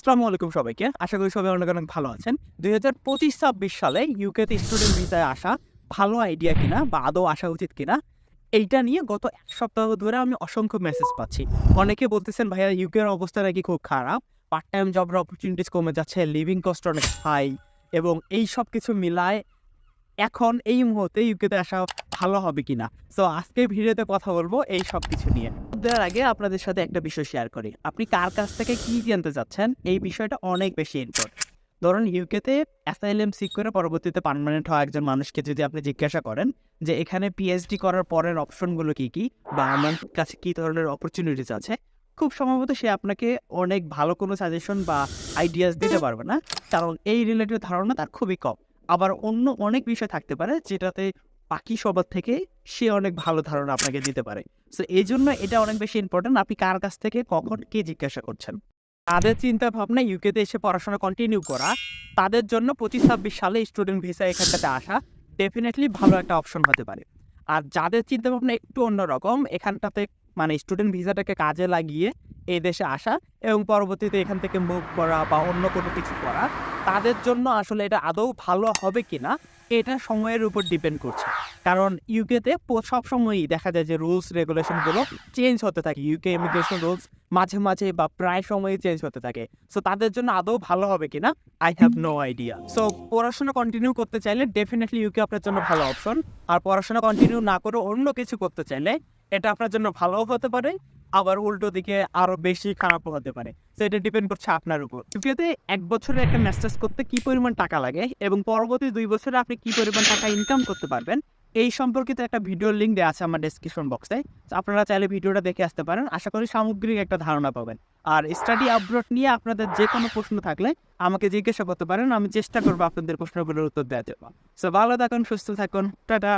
আসসালামু আলাইকুম সবাইকে। আশা করি সবাই অনেক অনেক ভালো আছেন। দুই হাজার পঁচিশ ছাব্বিশ সালে ইউকেতে স্টুডেন্ট ভিসায় আসা ভালো আইডিয়া কিনা বা আদৌ আসা উচিত কিনা, এইটা নিয়ে গত এক সপ্তাহ ধরে আমি অসংখ্য মেসেজ পাচ্ছি। অনেকে বলতেছেন, ভাইয়া ইউকের অবস্থা নাকি খুব খারাপ। পার্ট টাইম জবের অপরচুনিটিস কমে যাচ্ছে লিভিং কস্ট অনেক হাই এবং এই সব কিছু মিলায় এখন এই মুহূর্তে ইউকেতে আসা ভালো হবে কিনা? সো আজকে ভিডিওতে কথা বলব এই সব কিছু নিয়ে। দেওয়ার আগে আপনাদের সাথে একটা বিষয় শেয়ার করি। আপনি কার কাছ থেকে কি জানতে চাচ্ছেন? এই বিষয়টা অনেক বেশি ইম্পর্টেন্ট ধরুন, ইউকেতে অ্যাসাইলেম সিক করে পরবর্তীতে পার্মানেন্ট হওয়া একজন মানুষকে যদি আপনি জিজ্ঞাসা করেন যে, এখানে পিএইচডি করার পরের অপশনগুলো কি কি? বা আমার কাছে কি ধরনের অপরচুনিটিস আছে? খুব সম্ভবত সে আপনাকে অনেক ভালো কোনো সাজেশন বা আইডিয়াস দিতে পারবে না। কারণ এই রিলেটেড ধারণা তার খুবই কম। আবার অন্য অনেক বিষয় থাকতে পারে যেটাতে বাকি সবার থেকে সে অনেক ভালো ধারণা আপনাকে দিতে পারে। সো এই জন্য এটা অনেক বেশি ইম্পর্টেন্ট আপনি কার কাছ থেকে কখন কি জিজ্ঞাসা করছেন? তাদের চিন্তা ভাবনা ইউকেতে এসে পড়াশোনা কন্টিনিউ করা, তাদের জন্য পঁচিশ ছাব্বিশ সালে স্টুডেন্ট ভিসা এখানটাতে আসা ডেফিনেটলি ভালো একটা অপশন হতে পারে। আর যাদের চিন্তা ভাবনা একটু অন্যরকম, এখানটাতে মানে স্টুডেন্ট ভিসাটাকে কাজে লাগিয়ে এই দেশে আসা এবং পরবর্তীতে এখান থেকে মুভ করা বা অন্য কোনো কিছু করা, তাদের জন্য আসলে এটা আদৌ ভালো হবে কিনা এটা সময়ের উপর ডিপেন্ড করছে। কারণ ইউকেতে সব সময়ই দেখা যায় যে রুলস রেগুলেশনগুলো চেঞ্জ হতে থাকে। ইউকে ইমিগ্রেশন রুলস মাঝে মাঝে বা প্রায় সময়ই চেঞ্জ হতে থাকে। সো তাদের জন্য আদৌ ভালো হবে কিনা I have no idea so পড়াশোনা কন্টিনিউ করতে চাইলে ডেফিনেটলি ইউকে আপনার জন্য ভালো অপশন আর পড়াশোনা কন্টিনিউ না করে অন্য কিছু করতে চাইলে, এটা আপনার জন্য ভালোও হতে পারে। আবার উল্টো দিকে আরও বেশি খারাপও হতে পারে। তো এটা ডিপেন্ড করছে আপনার উপর। ইউকেতে এক বছরে একটা মাস্টার্স করতে কি পরিমাণ টাকা লাগে এবং পরবর্তী দুই বছরে আপনি কি পরিমাণ টাকা ইনকাম করতে পারবেন, এই সম্পর্কিত একটা ভিডিওর লিঙ্ক দেওয়া আছে আমার ডেসক্রিপশন বক্সে আপনারা চাইলে ভিডিওটা দেখে আসতে পারেন। আশা করি সামগ্রিক একটা ধারণা পাবেন। আর স্টাডি আপডেট নিয়ে আপনাদের যে কোনো প্রশ্ন থাকলে আমাকে জিজ্ঞাসা করতে পারেন। আমি চেষ্টা করব আপনাদের প্রশ্নগুলোর উত্তর দেওয়ার জন্য। সো ভালো থাকুন, সুস্থ থাকুন। টাটা!